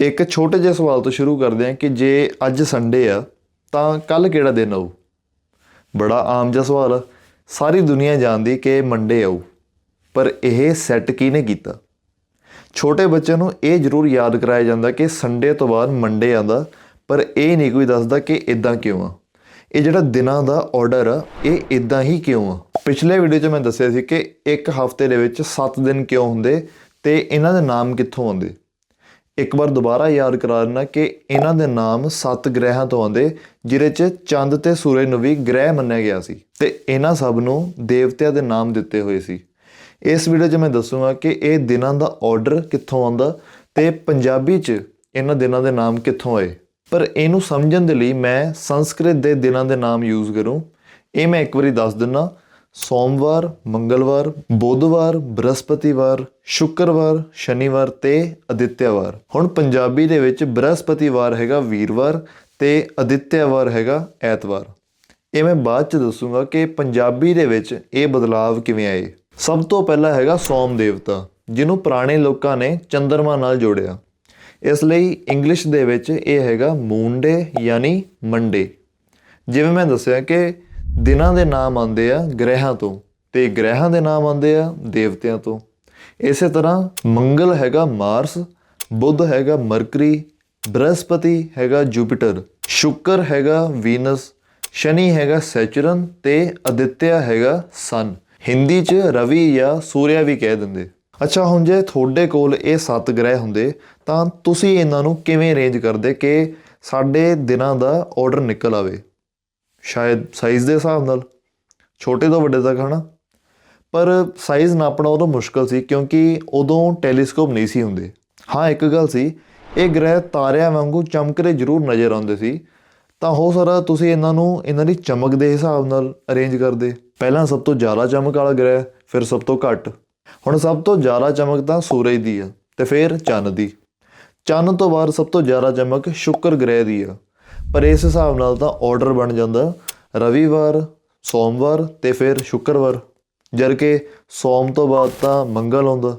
ਇੱਕ ਛੋਟੇ ਜਿਹੇ ਸਵਾਲ ਤੋਂ ਸ਼ੁਰੂ ਕਰਦੇ ਹਾਂ ਕਿ ਜੇ ਅੱਜ ਸੰਡੇ ਆ, ਤਾਂ ਕੱਲ ਕਿਹੜਾ ਦਿਨ ਆਊ? ਬੜਾ ਆਮ ਜਿਹਾ ਸਵਾਲ ਆ। ਸਾਰੀ ਦੁਨੀਆ ਜਾਣਦੀ ਕਿ ਮੰਡੇ ਆਊ, ਪਰ ਇਹ ਸੈੱਟ ਕਿਹਨੇ ਕੀਤਾ? ਛੋਟੇ ਬੱਚਿਆਂ ਨੂੰ ਇਹ ਜ਼ਰੂਰ ਯਾਦ ਕਰਾਇਆ ਜਾਂਦਾ ਕਿ ਸੰਡੇ ਤੋਂ ਬਾਅਦ ਮੰਡੇ ਆਂਦਾ ਪਰ ਇਹ ਨਹੀਂ ਕੋਈ ਦੱਸਦਾ ਕਿ ਇਦਾਂ ਕਿਉਂ ਆ। ਇਹ ਜਿਹੜਾ ਦਿਨਾਂ ਦਾ ਆਰਡਰ ਆ, ਇਹ ਇਦਾਂ ਹੀ ਕਿਉਂ ਆ? ਪਿਛਲੇ ਵੀਡੀਓ 'ਚ ਮੈਂ ਦੱਸਿਆ ਸੀ ਕਿ ਇੱਕ ਹਫ਼ਤੇ ਦੇ ਵਿੱਚ 7 ਦਿਨ ਕਿਉਂ ਹੁੰਦੇ ਤੇ ਇਹਨਾਂ ਦੇ ਨਾਮ ਕਿੱਥੋਂ ਆਉਂਦੇ? ਇੱਕ ਵਾਰ ਦੁਬਾਰਾ ਯਾਦ ਕਰਾ ਦਿੰਦਾ ਕਿ ਇਹਨਾਂ ਦੇ ਨਾਮ ਸੱਤ ਗ੍ਰਹਿਾਂ ਤੋਂ ਆਉਂਦੇ, ਜਿਹਦੇ 'ਚ ਚੰਦ ਤੇ ਸੂਰਜ ਨੂੰ ਵੀ ਗ੍ਰਹਿ ਮੰਨਿਆ ਗਿਆ ਸੀ ਤੇ ਇਹਨਾਂ ਸਭ ਨੂੰ ਦੇਵਤਿਆਂ ਦੇ ਨਾਮ ਦਿੱਤੇ ਹੋਏ ਸੀ। ਇਸ ਵੀਡੀਓ 'ਚ ਮੈਂ ਦੱਸੂਗਾ ਕਿ ਇਹ ਦਿਨਾਂ ਦਾ ਆਰਡਰ ਕਿੱਥੋਂ ਆਉਂਦਾ ਤੇ ਪੰਜਾਬੀ 'ਚ ਇਹਨਾਂ ਦਿਨਾਂ ਦੇ ਨਾਮ ਕਿੱਥੋਂ ਆਏ। ਪਰ ਇਹਨੂੰ ਸਮਝਣ ਦੇ ਲਈ ਮੈਂ ਸੰਸਕ੍ਰਿਤ ਦੇ ਦਿਨਾਂ ਦੇ ਨਾਮ ਯੂਜ਼ ਕਰੂੰ। ਇਹ ਮੈਂ ਇੱਕ ਵਾਰੀ ਦੱਸ ਦਿੰਨਾ ਸੋਮਵਾਰ, ਮੰਗਲਵਾਰ, ਬੁੱਧਵਾਰ, ਬ੍ਰਹਸਪਤੀਵਾਰ, ਸ਼ੁੱਕਰਵਾਰ, ਸ਼ਨੀਵਾਰ ਤੇ ਅਦਿੱਤਿਆਵਾਰ। ਹੁਣ ਪੰਜਾਬੀ ਦੇ ਵਿੱਚ ਬ੍ਰਹਸਪਤੀਵਾਰ ਹੈਗਾ ਵੀਰਵਾਰ ਤੇ ਅਦਿੱਤਿਆਵਾਰ ਹੈਗਾ ਐਤਵਾਰ। ਇਹ ਮੈਂ ਬਾਅਦ ਚ ਦੱਸੂਗਾ ਕਿ ਪੰਜਾਬੀ ਦੇ ਵਿੱਚ ਇਹ ਬਦਲਾਵ ਕਿਵੇਂ ਆਏ। ਸਭ ਤੋਂ ਪਹਿਲਾਂ ਹੈਗਾ ਸੋਮ ਦੇਵਤਾ, ਜਿਹਨੂੰ ਪੁਰਾਣੇ ਲੋਕਾਂ ਨੇ ਚੰਦਰਮਾ ਨਾਲ ਜੋੜਿਆ। ਇਸ ਲਈ ਇੰਗਲਿਸ਼ ਦੇ ਵਿੱਚ ਇਹ ਹੈਗਾ ਮੂਨ ਡੇ ਯਾਨੀ ਮੰਡੇ। ਜਿਵੇਂ ਮੈਂ ਦੱਸਿਆ ਕਿ ਦਿਨਾਂ ਦੇ ਨਾਮ ਆਉਂਦੇ ਆ ਗ੍ਰਹਿਾਂ ਤੋਂ ਤੇ ਗ੍ਰਹਿਾਂ ਦੇ ਨਾਮ ਆਉਂਦੇ ਆ ਦੇਵਤਿਆਂ ਤੋਂ। ਇਸੇ ਤਰ੍ਹਾਂ ਮੰਗਲ ਹੈਗਾ ਮਾਰਸ, ਬੁੱਧ ਹੈਗਾ ਮਰਕਰੀ, ਬ੍ਰਹਸਪਤੀ ਹੈਗਾ ਜੁਪੀਟਰ, ਸ਼ੁੱਕਰ ਹੈਗਾ ਵੀਨਸ, ਸ਼ਨੀ ਹੈਗਾ ਸੈਚਰਨ ਤੇ ਅਦਿੱਤਿਆ ਹੈਗਾ ਸਨ। ਹਿੰਦੀ 'ਚ ਰਵੀ ਜਾਂ ਸੂਰਿਆ ਵੀ ਕਹਿ ਦਿੰਦੇ। ਅੱਛਾ, ਹੁਣ ਜੇ ਤੁਹਾਡੇ ਕੋਲ ਇਹ ਸੱਤ ਗ੍ਰਹਿ ਹੁੰਦੇ, ਤਾਂ ਤੁਸੀਂ ਇਹਨਾਂ ਨੂੰ ਕਿਵੇਂ ਅਰੇਂਜ ਕਰਦੇ ਕਿ ਸਾਡੇ ਦਿਨਾਂ ਦਾ ਆਰਡਰ ਨਿਕਲ ਆਵੇ? ਸ਼ਾਇਦ ਸਾਈਜ਼ ਦੇ ਹਿਸਾਬ ਨਾਲ, ਛੋਟੇ ਤੋਂ ਵੱਡੇ ਤੱਕ, ਹਨਾ? ਪਰ ਸਾਈਜ਼ ਨਾਪਣਾ ਉਦੋਂ ਮੁਸ਼ਕਲ ਸੀ ਕਿਉਂਕਿ ਉਦੋਂ ਟੈਲੀਸਕੋਪ ਨਹੀਂ ਸੀ ਹੁੰਦੇ। ਹਾਂ, ਇੱਕ ਗੱਲ ਸੀ, ਇਹ ਗ੍ਰਹਿ ਤਾਰਿਆਂ ਵਾਂਗੂ ਚਮਕਦੇ ਜ਼ਰੂਰ ਨਜ਼ਰ ਆਉਂਦੇ ਸੀ। ਤਾਂ ਹੋ ਸਕਦਾ ਤੁਸੀਂ ਇਹਨਾਂ ਨੂੰ, ਇਹਨਾਂ ਦੀ ਚਮਕ ਦੇ ਹਿਸਾਬ ਨਾਲ ਅਰੇਂਜ ਕਰਦੇ। ਪਹਿਲਾਂ ਸਭ ਤੋਂ ਜ਼ਿਆਦਾ ਚਮਕ ਵਾਲਾ ਗ੍ਰਹਿ, ਫਿਰ ਸਭ ਤੋਂ ਘੱਟ। ਹੁਣ ਸਭ ਤੋਂ ਜ਼ਿਆਦਾ ਚਮਕ ਤਾਂ ਸੂਰਜ ਦੀ ਆ ਤੇ ਫਿਰ ਚੰਨ ਦੀ। ਚੰਨ ਤੋਂ ਬਾਅਦ ਸਭ ਤੋਂ ਜ਼ਿਆਦਾ ਚਮਕ ਸ਼ੁੱਕਰ ਗ੍ਰਹਿ ਦੀ ਆ। ਪਰ ਇਸ ਹਿਸਾਬ ਨਾਲ ਤਾਂ ਆਰਡਰ ਬਣ ਜਾਂਦਾ ਰਵੀਵਾਰ, ਸੋਮਵਾਰ ਤੇ ਫਿਰ ਸ਼ੁੱਕਰਵਾਰ। ਜਦ ਕਿ ਸੋਮ ਤੋਂ ਬਾਅਦ ਤਾਂ ਮੰਗਲ ਆਉਂਦਾ।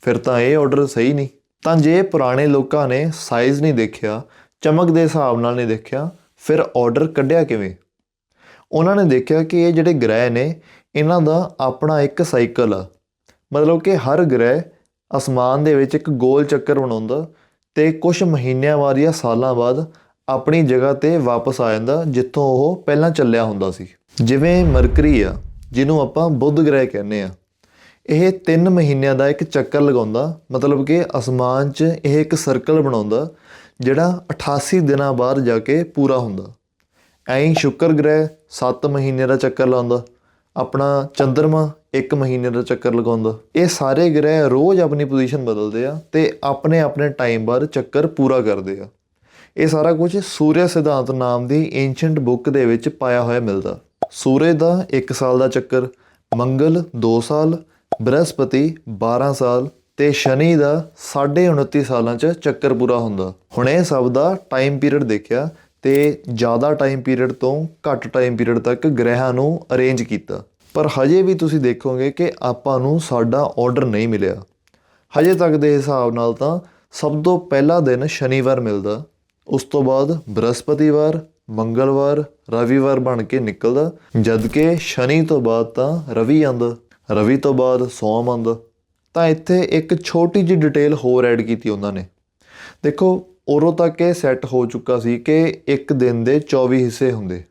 ਫਿਰ ਤਾਂ ਇਹ ਆਰਡਰ ਸਹੀ ਨਹੀਂ। ਤਾਂ ਜੇ ਪੁਰਾਣੇ ਲੋਕਾਂ ਨੇ ਸਾਈਜ਼ ਨਹੀਂ ਦੇਖਿਆ, ਚਮਕ ਦੇ ਹਿਸਾਬ ਨਾਲ ਨਹੀਂ ਦੇਖਿਆ, ਫਿਰ ਆਰਡਰ ਕੱਢਿਆ ਕਿਵੇਂ? ਉਹਨਾਂ ਨੇ ਦੇਖਿਆ ਕਿ ਇਹ ਜਿਹੜੇ ਗ੍ਰਹਿ ਨੇ, ਇਹਨਾਂ ਦਾ ਆਪਣਾ ਇੱਕ ਸਾਈਕਲ ਆ। ਮਤਲਬ ਕਿ ਹਰ ਗ੍ਰਹਿ ਅਸਮਾਨ ਦੇ ਵਿੱਚ ਇੱਕ ਗੋਲ ਚੱਕਰ ਬਣਾਉਂਦਾ ਤੇ ਕੁਝ ਮਹੀਨਿਆਂ ਬਾਅਦ ਜਾਂ ਸਾਲਾਂ ਬਾਅਦ ਆਪਣੀ ਜਗ੍ਹਾ ਤੇ ਵਾਪਸ ਆ ਜਾਂਦਾ, ਜਿੱਥੋਂ ਉਹ ਪਹਿਲਾਂ ਚੱਲਿਆ ਹੁੰਦਾ ਸੀ। ਜਿਵੇਂ ਮਰਕਰੀ ਆ, ਜਿਹਨੂੰ ਆਪਾਂ ਬੁੱਧ ਗ੍ਰਹਿ ਕਹਿੰਦੇ ਆ। ਇਹ 3 ਮਹੀਨਿਆਂ ਦਾ ਇੱਕ ਚੱਕਰ ਲਗਾਉਂਦਾ, ਮਤਲਬ ਕਿ ਅਸਮਾਨ 'ਚ ਇਹ ਇੱਕ ਸਰਕਲ ਬਣਾਉਂਦਾ, ਜਿਹੜਾ 88 ਦਿਨਾਂ ਬਾਅਦ ਜਾ ਕੇ ਪੂਰਾ ਹੁੰਦਾ। ਐਂ ਸ਼ੁੱਕਰ ਗ੍ਰਹਿ 7 ਮਹੀਨੇ ਦਾ ਚੱਕਰ ਲਾਉਂਦਾ, ਆਪਣਾ ਚੰਦਰਮਾ 1 ਮਹੀਨੇ ਦਾ ਚੱਕਰ ਲਗਾਉਂਦਾ। ਇਹ ਸਾਰੇ ਗ੍ਰਹਿ ਰੋਜ਼ ਆਪਣੀ ਪੋਜੀਸ਼ਨ ਬਦਲਦੇ ਆ ਤੇ ਆਪਣੇ ਆਪਣੇ ਟਾਈਮ ਬਾਅਦ ਚੱਕਰ ਪੂਰਾ ਕਰਦੇ ਆ। ਇਹ ਸਾਰਾ ਕੁਝ ਸੂਰਯ ਸਿਧਾਂਤ ਨਾਮ ਦੀ ਏਂਸ਼ੀਅੰਟ ਬੁੱਕ ਦੇ ਵਿੱਚ ਪਾਇਆ ਹੋਇਆ ਮਿਲਦਾ। ਸੂਰਜ ਦਾ 1 ਸਾਲ ਦਾ ਚੱਕਰ, ਮੰਗਲ 2 ਸਾਲ, ਬ੍ਰਹਸਪਤੀ 12 ਸਾਲ ਤੇ ਸ਼ਨੀ ਦਾ 29 ਸਾਲਾਂ 'ਚ ਚੱਕਰ ਪੂਰਾ ਹੁੰਦਾ। ਹੁਣ ਇਹ ਸਭ ਦਾ ਟਾਈਮ ਪੀਰੀਅਡ ਦੇਖਿਆ ਤੇ ਜ਼ਿਆਦਾ ਟਾਈਮ ਪੀਰੀਅਡ ਤੋਂ ਘੱਟ ਟਾਈਮ ਪੀਰੀਅਡ ਤੱਕ ਗ੍ਰਹਿਾਂ ਨੂੰ ਅਰੇਂਜ ਕੀਤਾ। ਪਰ ਹਜੇ ਵੀ ਤੁਸੀਂ ਦੇਖੋਗੇ ਕਿ ਆਪਾਂ ਨੂੰ ਸਾਡਾ ਆਰਡਰ ਨਹੀਂ ਮਿਲਿਆ। ਹਜੇ ਤੱਕ ਦੇ ਹਿਸਾਬ ਨਾਲ ਤਾਂ ਸਭ ਤੋਂ ਪਹਿਲਾ ਦਿਨ ਸ਼ਨੀਵਾਰ ਮਿਲਦਾ। ਉਸ ਤੋਂ ਬਾਅਦ ਬ੍ਰਹਸਪਤੀਵਾਰ, ਮੰਗਲਵਾਰ, ਰਵੀਵਾਰ ਬਣ ਕੇ ਨਿਕਲਦਾ ਜਦ ਕਿ ਸ਼ਨੀ ਤੋਂ ਬਾਅਦ ਤਾਂ ਰਵੀ ਆਂਦਾ ਰਵੀ ਤੋਂ ਬਾਅਦ ਸੋਮ ਆਂਦਾ ਤਾਂ ਇੱਥੇ ਇੱਕ ਛੋਟੀ ਜਿਹੀ ਡਿਟੇਲ ਹੋਰ ਐਡ ਕੀਤੀ ਉਹਨਾਂ ਨੇ। ਦੇਖੋ, ਉਰੋਂ ਤੱਕ ਇਹ ਸੈੱਟ ਹੋ ਚੁੱਕਾ ਸੀ ਕਿ ਇੱਕ ਦਿਨ ਦੇ 24 ਹਿੱਸੇ ਹੁੰਦੇ।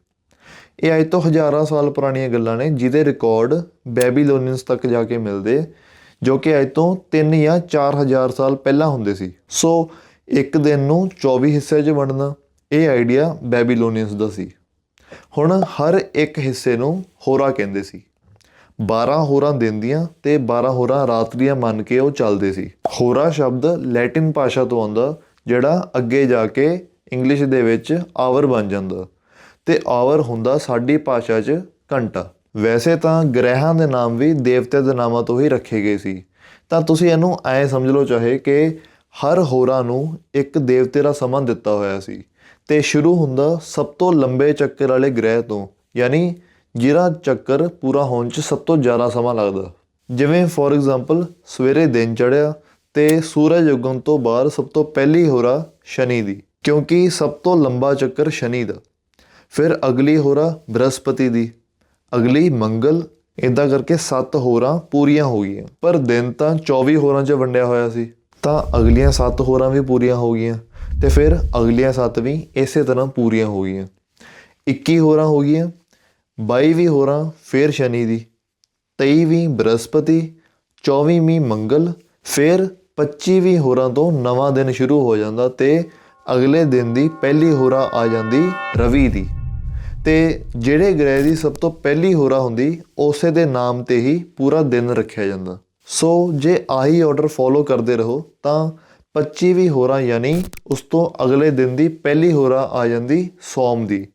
ਇਹ ਅੱਜ ਤੋਂ ਹਜ਼ਾਰਾਂ ਸਾਲ ਪੁਰਾਣੀਆਂ ਗੱਲਾਂ ਨੇ, ਜਿਹਦੇ ਰਿਕਾਰਡ ਬੈਬੀਲੋਨੀਅਨਸ ਤੱਕ ਜਾ ਕੇ ਮਿਲਦੇ, ਜੋ ਕਿ ਅੱਜ ਤੋਂ 3 ਜਾਂ 4000 ਸਾਲ ਪਹਿਲਾਂ ਹੁੰਦੇ ਸੀ। ਸੋ ਇੱਕ ਦਿਨ ਨੂੰ 24 ਹਿੱਸੇ 'ਚ ਵੰਡਣਾ, ਇਹ ਆਈਡੀਆ ਬੈਬੀਲੋਨੀਅਨਸ ਦਾ ਸੀ। ਹੁਣ ਹਰ ਇੱਕ ਹਿੱਸੇ ਨੂੰ ਹੋਰਾ ਕਹਿੰਦੇ ਸੀ। 12 ਹੋਰਾਂ ਦਿਨ ਦੀਆਂ ਤੇ 12 ਹੋਰਾਂ ਰਾਤ ਦੀਆਂ ਮੰਨ ਕੇ ਉਹ ਚੱਲਦੇ ਸੀ। ਹੋਰਾ ਸ਼ਬਦ ਲੈਟਿਨ ਭਾਸ਼ਾ ਤੋਂ ਆਉਂਦਾ, ਜਿਹੜਾ ਅੱਗੇ ਜਾ ਕੇ ਇੰਗਲਿਸ਼ ਦੇ ਵਿੱਚ ਆਵਰ ਬਣ ਜਾਂਦਾ। ਤੇ ਆਵਰ ਹੁੰਦਾ ਸਾਡੀ ਭਾਸ਼ਾ 'ਚ ਘੰਟਾ। ਵੈਸੇ ਤਾਂ ਗ੍ਰਹਿਾਂ ਦੇ ਨਾਮ ਵੀ ਦੇਵਤੇ ਦੇ ਨਾਮਾਂ ਤੋਂ ਹੀ ਰੱਖੇ ਗਏ ਸੀ। ਤਾਂ ਤੁਸੀਂ ਇਹਨੂੰ ਐ ਸਮਝ ਲਓ ਚਾਹੇ ਕਿ ਹਰ ਹੋਰਾਂ ਨੂੰ ਇੱਕ ਦੇਵਤੇ ਦਾ ਸਮਾਂ ਦਿੱਤਾ ਹੋਇਆ ਸੀ। ਤੇ ਸ਼ੁਰੂ ਹੁੰਦਾ ਸਭ ਤੋਂ ਲੰਬੇ ਚੱਕਰ ਵਾਲੇ ਗ੍ਰਹਿ ਤੋਂ, ਯਾਨੀ ਜਿਹੜਾ ਚੱਕਰ ਪੂਰਾ ਹੋਣ 'ਚ ਸਭ ਤੋਂ ਜ਼ਿਆਦਾ ਸਮਾਂ ਲੱਗਦਾ। ਜਿਵੇਂ ਫੋਰ ਐਗਜ਼ਾਮਪਲ ਸਵੇਰੇ ਦਿਨ ਚੜ੍ਹਿਆ ਤੇ ਸੂਰਜ ਉਗਣ ਤੋਂ ਬਾਅਦ ਸਭ ਤੋਂ ਪਹਿਲੀ ਹੋਰਾ ਸ਼ਨੀ ਦੀ, ਕਿਉਂਕਿ ਸਭ ਤੋਂ ਲੰਬਾ ਚੱਕਰ ਸ਼ਨੀ ਦਾ। ਫਿਰ ਅਗਲੀ ਹੋਰਾ ਬ੍ਰਹਸਪਤੀ ਦੀ, ਅਗਲੀ ਮੰਗਲ ਇਦਾਂ ਕਰਕੇ 7 ਹੋਰਾਂ ਪੂਰੀਆਂ ਹੋ ਗਈਆਂ। ਪਰ ਦਿਨ ਤਾਂ 24 ਹੋਰਾਂ 'ਚ ਵੰਡਿਆ ਹੋਇਆ ਸੀ। ਤਾਂ ਅਗਲੀਆਂ 7 ਹੋਰਾਂ ਵੀ ਪੂਰੀਆਂ ਹੋ ਗਈਆਂ ਤੇ ਫਿਰ ਅਗਲੀਆਂ 7 ਵੀ ਇਸੇ ਤਰ੍ਹਾਂ ਪੂਰੀਆਂ ਹੋ ਗਈਆਂ। 21 ਹੋਰਾਂ ਹੋ ਗਈਆਂ 22ਵੀਂ ਹੋਰਾਂ, ਫਿਰ ਸ਼ਨੀ ਦੀ 23ਵੀਂ ਬ੍ਰਹਸਪਤੀ 24ਵੀਂ ਮੰਗਲ, ਫਿਰ 25ਵੀਂ ਹੋਰਾਂ ਤੋਂ ਨਵਾਂ ਦਿਨ ਸ਼ੁਰੂ ਹੋ ਜਾਂਦਾ ਤੇ ਅਗਲੇ ਦਿਨ ਦੀ ਪਹਿਲੀ ਹੋਰਾ ਆ ਜਾਂਦੀ ਰਵੀ ਦੀ। ਤੇ ਜਿਹੜੇ ਗ੍ਰਹਿ ਦੀ ਸਭ ਤੋਂ ਪਹਿਲੀ ਹੋਰਾ ਹੁੰਦੀ, ਉਸੇ ਦੇ ਨਾਮ ਤੇ ਹੀ ਪੂਰਾ ਦਿਨ ਰੱਖਿਆ ਜਾਂਦਾ। ਸੋ ਜੇ ਆਹੀ ਆਰਡਰ ਫੋਲੋ ਕਰਦੇ ਰਹੋ, ਤਾਂ 25ਵੀਂ ਹੋਰਾ ਯਾਨੀ ਉਸ ਤੋਂ ਅਗਲੇ ਦਿਨ ਦੀ ਪਹਿਲੀ ਹੋਰਾ ਆ ਜਾਂਦੀ ਸੋਮ ਦੀ।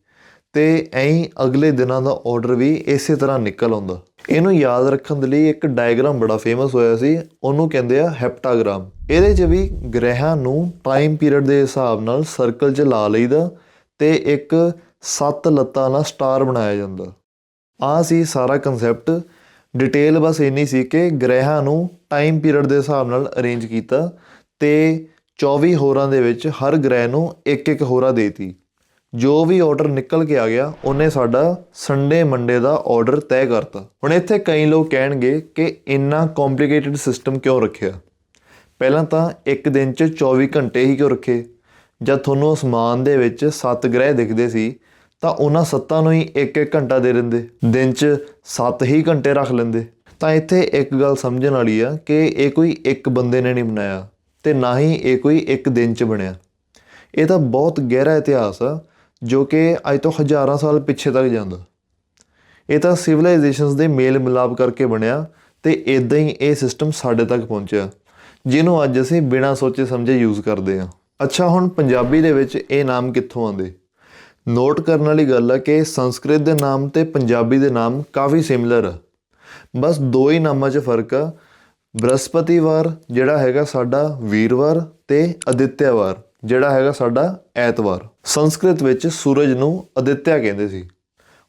ਤੇ ਐਂ ਅਗਲੇ ਦਿਨਾਂ ਦਾ ਆਰਡਰ ਵੀ ਇਸੇ ਤਰ੍ਹਾਂ ਨਿਕਲ ਆਉਂਦਾ। ਇਹਨੂੰ ਯਾਦ ਰੱਖਣ ਦੇ ਲਈ ਇੱਕ ਡਾਇਗਰਾਮ ਬੜਾ ਫੇਮਸ ਹੋਇਆ ਸੀ, ਉਹਨੂੰ ਕਹਿੰਦੇ ਆ ਹੈਪਟਾਗ੍ਰਾਮ ਇਹਦੇ 'ਚ ਵੀ ਗ੍ਰਹਿਾਂ ਨੂੰ ਟਾਈਮ ਪੀਰੀਅਡ ਦੇ ਹਿਸਾਬ ਨਾਲ ਸਰਕਲ 'ਚ ਲਾ ਲਈਦਾ ਤੇ ਇੱਕ ਸੱਤ ਲੱਤਾਂ ਨਾਲ ਸਟਾਰ ਬਣਾਇਆ ਜਾਂਦਾ। ਆ ਸੀ ਸਾਰਾ ਕਨਸੈਪਟ ਡਿਟੇਲ ਬਸ ਇੰਨੀ ਸੀ ਕਿ ਗ੍ਰਹਿਾਂ ਨੂੰ ਟਾਈਮ ਪੀਰੀਅਡ ਦੇ ਹਿਸਾਬ ਨਾਲ ਅਰੇਂਜ ਕੀਤਾ ਤੇ 24 ਹੋਰਾਂ ਦੇ ਵਿੱਚ ਹਰ ਗ੍ਰਹਿ ਨੂੰ ਇੱਕ ਇੱਕ ਹੋਰਾ ਦੇਤੀ। ਜੋ ਵੀ ਆਰਡਰ ਨਿਕਲ ਕੇ ਆ ਗਿਆ, ਉਹਨੇ ਸਾਡਾ ਸੰਡੇ ਮੰਡੇ ਦਾ ਆਰਡਰ ਤੈਅ ਕਰਤਾ। ਹੁਣ ਇੱਥੇ ਕਈ ਲੋਕ ਕਹਿਣਗੇ ਕਿ ਇੰਨਾ ਕੰਪਲਿਕੇਟਿਡ ਸਿਸਟਮ ਕਿਉਂ ਰੱਖਿਆ? ਪਹਿਲਾਂ ਤਾਂ ਇੱਕ ਦਿਨ 'ਚ 24 ਘੰਟੇ ਹੀ ਕਿਉਂ ਰੱਖੇ? ਜਦ ਤੁਹਾਨੂੰ ਅਸਮਾਨ ਦੇ ਵਿੱਚ 7 ਗ੍ਰਹਿ ਦਿਖਦੇ ਸੀ ਤਾਂ ਉਹਨਾਂ ਸੱਤਾਂ ਨੂੰ ਹੀ ਇੱਕ ਇੱਕ ਘੰਟਾ ਦੇ ਦਿੰਦੇ। ਦਿਨ 'ਚ 7 ਹੀ ਘੰਟੇ ਰੱਖ ਲੈਂਦੇ। ਤਾਂ ਇੱਥੇ ਇੱਕ ਗੱਲ ਸਮਝਣ ਵਾਲੀ ਆ ਕਿ ਇਹ ਕੋਈ ਇੱਕ ਬੰਦੇ ਨੇ ਨਹੀਂ ਬਣਾਇਆ ਤੇ ਨਾ ਹੀ ਇਹ ਕੋਈ ਇੱਕ ਦਿਨ 'ਚ ਬਣਿਆ। ਇਹ ਤਾਂ ਬਹੁਤ ਗਹਿਰਾ ਇਤਿਹਾਸ ਆ ਜੋ ਕਿ ਅੱਜ ਤੋਂ ਹਜ਼ਾਰਾਂ ਸਾਲ ਪਿੱਛੇ ਤੱਕ ਜਾਂਦਾ। ਇਹ ਤਾਂ ਸਿਵਲਾਈਜੇਸ਼ਨਸ ਦੇ ਮੇਲ ਮਿਲਾਪ ਕਰਕੇ ਬਣਿਆ ਤੇ ਇਦਾਂ ਹੀ ਇਹ ਸਿਸਟਮ ਸਾਡੇ ਤੱਕ ਪਹੁੰਚਿਆ, ਜਿਹਨੂੰ ਅੱਜ ਅਸੀਂ ਬਿਨਾਂ ਸੋਚੇ ਸਮਝੇ ਯੂਜ਼ ਕਰਦੇ ਹਾਂ। ਅੱਛਾ, ਹੁਣ ਪੰਜਾਬੀ ਦੇ ਵਿੱਚ ਇਹ ਨਾਮ ਕਿੱਥੋਂ ਆਉਂਦੇ? ਨੋਟ ਕਰਨ ਵਾਲੀ ਗੱਲ ਹੈ ਕਿ ਸੰਸਕ੍ਰਿਤ ਦੇ ਨਾਮ ਤੇ ਪੰਜਾਬੀ ਦੇ ਨਾਮ ਕਾਫੀ ਸਿਮਿਲਰ ਆ। ਬਸ ਦੋ ਹੀ ਨਾਮਾਂ 'ਚ ਫ਼ਰਕ ਆ। ਬ੍ਰਹਸਪਤੀਵਾਰ ਜਿਹੜਾ ਹੈਗਾ ਸਾਡਾ ਵੀਰਵਾਰ ਤੇ ਅਦਿੱਤਿਆਵਾਰ, ਜਿਹੜਾ ਹੈਗਾ ਸਾਡਾ ਐਤਵਾਰ। ਸੰਸਕ੍ਰਿਤ ਵਿੱਚ ਸੂਰਜ ਨੂੰ ਅਦਿੱਤਿਆ ਕਹਿੰਦੇ ਸੀ।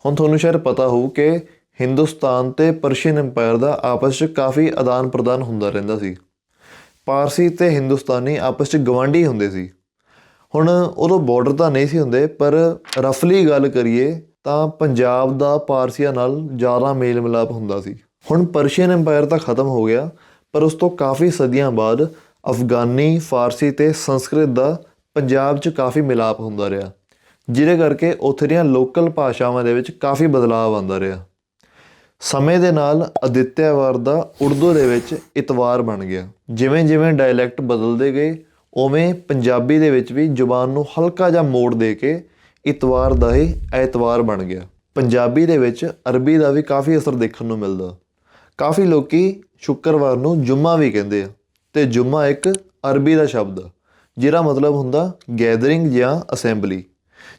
ਹੁਣ ਤੁਹਾਨੂੰ ਸ਼ਾਇਦ ਪਤਾ ਹੋਊ ਕਿ ਹਿੰਦੁਸਤਾਨ ਤੇ ਪਰਸ਼ੀਅਨ ਐਮਪਾਇਰ ਦਾ ਆਪਸ 'ਚ ਕਾਫੀ ਆਦਾਨ ਪ੍ਰਦਾਨ ਹੁੰਦਾ ਰਹਿੰਦਾ ਸੀ। ਪਾਰਸੀ ਤੇ ਹਿੰਦੁਸਤਾਨੀ ਆਪਸ 'ਚ ਗਵਾਂਢੀ ਹੁੰਦੇ ਸੀ। ਹੁਣ ਉਦੋਂ ਬਾਰਡਰ ਤਾਂ ਨਹੀਂ ਸੀ ਹੁੰਦੇ, ਪਰ ਰਫਲੀ ਗੱਲ ਕਰੀਏ ਤਾਂ ਪੰਜਾਬ ਦਾ ਪਾਰਸੀਆਂ ਨਾਲ ਜ਼ਿਆਦਾ ਮੇਲ ਮਿਲਾਪ ਹੁੰਦਾ ਸੀ। ਹੁਣ ਪਰਸ਼ੀਅਨ ਐਮਪਾਇਰ ਤਾਂ ਖਤਮ ਹੋ ਗਿਆ, ਪਰ ਉਸ ਤੋਂ ਕਾਫੀ ਸਦੀਆਂ ਬਾਅਦ ਅਫਗਾਨੀ, ਫਾਰਸੀ ਤੇ ਸੰਸਕ੍ਰਿਤ ਦਾ ਪੰਜਾਬ 'ਚ ਕਾਫੀ ਮਿਲਾਪ ਹੁੰਦਾ ਰਿਹਾ, ਜਿਹਦੇ ਕਰਕੇ ਉੱਥੇ ਦੀਆਂ ਲੋਕਲ ਭਾਸ਼ਾਵਾਂ ਦੇ ਵਿੱਚ ਕਾਫੀ ਬਦਲਾਅ ਆਉਂਦਾ ਰਿਹਾ। ਸਮੇਂ ਦੇ ਨਾਲ ਅਦਿੱਤਿਆਵਾਰ ਦਾ ਉਰਦੂ ਦੇ ਵਿੱਚ ਇਤਵਾਰ ਬਣ ਗਿਆ। ਜਿਵੇਂ ਜਿਵੇਂ ਡਾਇਲੈਕਟ ਬਦਲਦੇ ਗਏ ਉਵੇਂ ਪੰਜਾਬੀ ਦੇ ਵਿੱਚ ਵੀ ਜ਼ੁਬਾਨ ਨੂੰ ਹਲਕਾ ਜਿਹਾ ਮੋੜ ਦੇ ਕੇ ਇਤਵਾਰ ਦਾ ਹੀ ਐਤਵਾਰ ਬਣ ਗਿਆ। ਪੰਜਾਬੀ ਦੇ ਵਿੱਚ ਅਰਬੀ ਦਾ ਵੀ ਕਾਫੀ ਅਸਰ ਦੇਖਣ ਨੂੰ ਮਿਲਦਾ। ਕਾਫੀ ਲੋਕੀ ਸ਼ੁੱਕਰਵਾਰ ਨੂੰ ਜੁਮਾ ਵੀ ਕਹਿੰਦੇ ਆ ਤੇ ਜੁਮਾ ਇੱਕ ਅਰਬੀ ਦਾ ਸ਼ਬਦ ਆ, ਜਿਹਦਾ ਮਤਲਬ ਹੁੰਦਾ ਗੈਦਰਿੰਗ ਜਾਂ ਅਸੈਂਬਲੀ,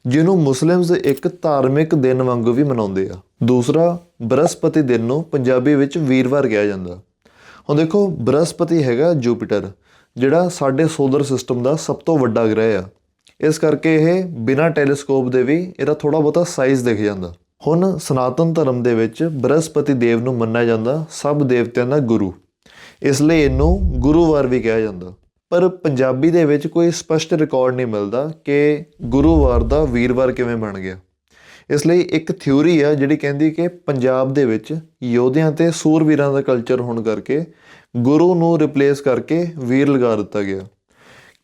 ਜਿਹਨੂੰ ਮੁਸਲਿਮਸ ਇੱਕ ਧਾਰਮਿਕ ਦਿਨ ਵਾਂਗੂ ਵੀ ਮਨਾਉਂਦੇ ਆ। ਦੂਸਰਾ, ਬ੍ਰਹਸਪਤੀ ਦਿਨ ਨੂੰ ਪੰਜਾਬੀ ਵਿੱਚ ਵੀਰਵਾਰ ਕਿਹਾ ਜਾਂਦਾ। ਹੁਣ ਦੇਖੋ, ਬ੍ਰਹਸਪਤੀ ਹੈਗਾ ਜੂਪੀਟਰ। ਜਿਹੜਾ ਸਾਡੇ ਸੋਲਰ ਸਿਸਟਮ ਦਾ ਸਭ ਤੋਂ ਵੱਡਾ ਗ੍ਰਹਿ ਆ। ਇਸ ਕਰਕੇ ਇਹ ਬਿਨਾਂ ਟੈਲੀਸਕੋਪ ਦੇ ਵੀ ਇਹਦਾ ਥੋੜਾ ਬਹੁਤਾ ਸਾਈਜ਼ ਦਿਖ ਜਾਂਦਾ। ਹੁਣ ਸਨਾਤਨ ਧਰਮ ਦੇ ਵਿੱਚ ਬ੍ਰਹਸਪਤੀ ਦੇਵ ਨੂੰ ਮੰਨਿਆ ਜਾਂਦਾ ਸਭ ਦੇਵਤਿਆਂ ਦਾ ਗੁਰੂ। ਇਸ ਲਈ ਇਹਨੂੰ ਗੁਰੂਵਾਰ ਵੀ ਕਿਹਾ ਜਾਂਦਾ। ਪਰ ਪੰਜਾਬੀ ਦੇ ਵਿੱਚ ਕੋਈ ਸਪਸ਼ਟ ਰਿਕਾਰਡ ਨਹੀਂ ਮਿਲਦਾ ਕਿ ਗੁਰੂਵਾਰ ਦਾ ਵੀਰਵਾਰ ਕਿਵੇਂ ਬਣ ਗਿਆ। ਇਸ ਲਈ ਇੱਕ ਥਿਊਰੀ ਆ ਜਿਹੜੀ ਕਹਿੰਦੀ ਕਿ ਪੰਜਾਬ ਦੇ ਵਿੱਚ ਯੋਧਿਆਂ ਤੇ ਸੂਰਵੀਰਾਂ ਦਾ ਕਲਚਰ ਹੋਣ ਕਰਕੇ ਗੁਰੂ ਨੂੰ ਰਿਪਲੇਸ ਕਰਕੇ ਵੀਰ ਲਗਾ ਦਿੱਤਾ ਗਿਆ।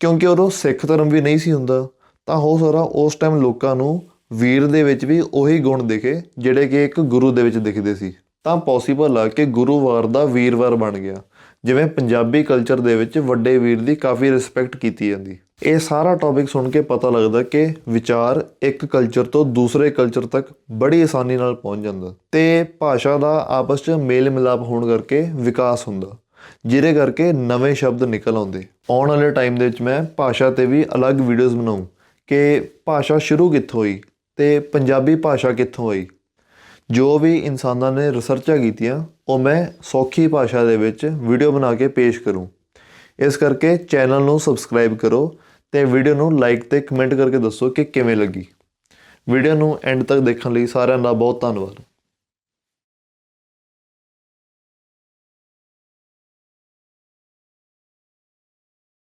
ਕਿਉਂਕਿ ਉਦੋਂ ਸਿੱਖ ਧਰਮ ਵੀ ਨਹੀਂ ਸੀ ਹੁੰਦਾ, ਤਾਂ ਹੋ ਸਕਦਾ ਉਸ ਟਾਈਮ ਲੋਕਾਂ ਨੂੰ ਵੀਰ ਦੇ ਵਿੱਚ ਵੀ ਉਹੀ ਗੁਣ ਦਿਖੇ, ਜਿਹੜੇ ਕਿ ਇੱਕ ਗੁਰੂ ਦੇ ਵਿੱਚ ਦਿਖਦੇ ਸੀ। ਤਾਂ ਪੋਸੀਬਲ ਆ ਕਿ ਗੁਰੂਵਾਰ ਦਾ ਵੀਰਵਾਰ ਬਣ ਗਿਆ, ਜਿਵੇਂ ਪੰਜਾਬੀ ਕਲਚਰ ਦੇ ਵਿੱਚ ਵੱਡੇ ਵੀਰ ਦੀ ਕਾਫੀ ਰਿਸਪੈਕਟ ਕੀਤੀ ਜਾਂਦੀ। ਇਹ ਸਾਰਾ ਟੌਪਿਕ ਸੁਣ ਕੇ ਪਤਾ ਲੱਗਦਾ ਕਿ ਵਿਚਾਰ ਇੱਕ ਕਲਚਰ ਤੋਂ ਦੂਸਰੇ ਕਲਚਰ ਤੱਕ ਬੜੀ ਆਸਾਨੀ ਨਾਲ ਪਹੁੰਚ ਜਾਂਦਾ, ਤੇ ਭਾਸ਼ਾ ਦਾ ਆਪਸ 'ਚ ਮੇਲ ਮਿਲਾਪ ਹੋਣ ਕਰਕੇ ਵਿਕਾਸ ਹੁੰਦਾ। ਜਿਹਦੇ ਕਰਕੇ ਨਵੇਂ ਸ਼ਬਦ ਨਿਕਲ ਆਉਂਦੇ। ਆਉਣ ਵਾਲੇ ਟਾਈਮ ਦੇ ਵਿੱਚ ਮੈਂ ਭਾਸ਼ਾ ਤੇ ਵੀ ਅਲੱਗ ਵੀਡੀਓਜ਼ ਬਣਾਉਂ ਕਿ ਭਾਸ਼ਾ ਸ਼ੁਰੂ ਕਿੱਥੋਂ ਹੋਈ ਤੇ ਪੰਜਾਬੀ ਭਾਸ਼ਾ ਕਿੱਥੋਂ ਆਈ ਜੋ ਵੀ ਇਨਸਾਨਾਂ ਨੇ ਰਿਸਰਚਾਂ ਕੀਤੀਆਂ, ਉਹ ਮੈਂ ਸੌਖੀ ਭਾਸ਼ਾ ਦੇ ਵਿੱਚ ਵੀਡੀਓ ਬਣਾ ਕੇ ਪੇਸ਼ ਕਰੂੰ। ਇਸ ਕਰਕੇ ਚੈਨਲ ਨੂੰ ਸਬਸਕ੍ਰਾਈਬ ਕਰੋ ਤੇ ਵੀਡੀਓ ਨੂੰ ਲਾਈਕ ਤੇ ਕਮੈਂਟ ਕਰਕੇ ਦੱਸੋ ਕਿ ਕਿਵੇਂ ਲੱਗੀ। ਵੀਡੀਓ ਨੂੰ ਐਂਡ ਤੱਕ ਦੇਖਣ ਲਈ ਸਾਰਿਆਂ ਦਾ ਬਹੁਤ ਧੰਨਵਾਦ।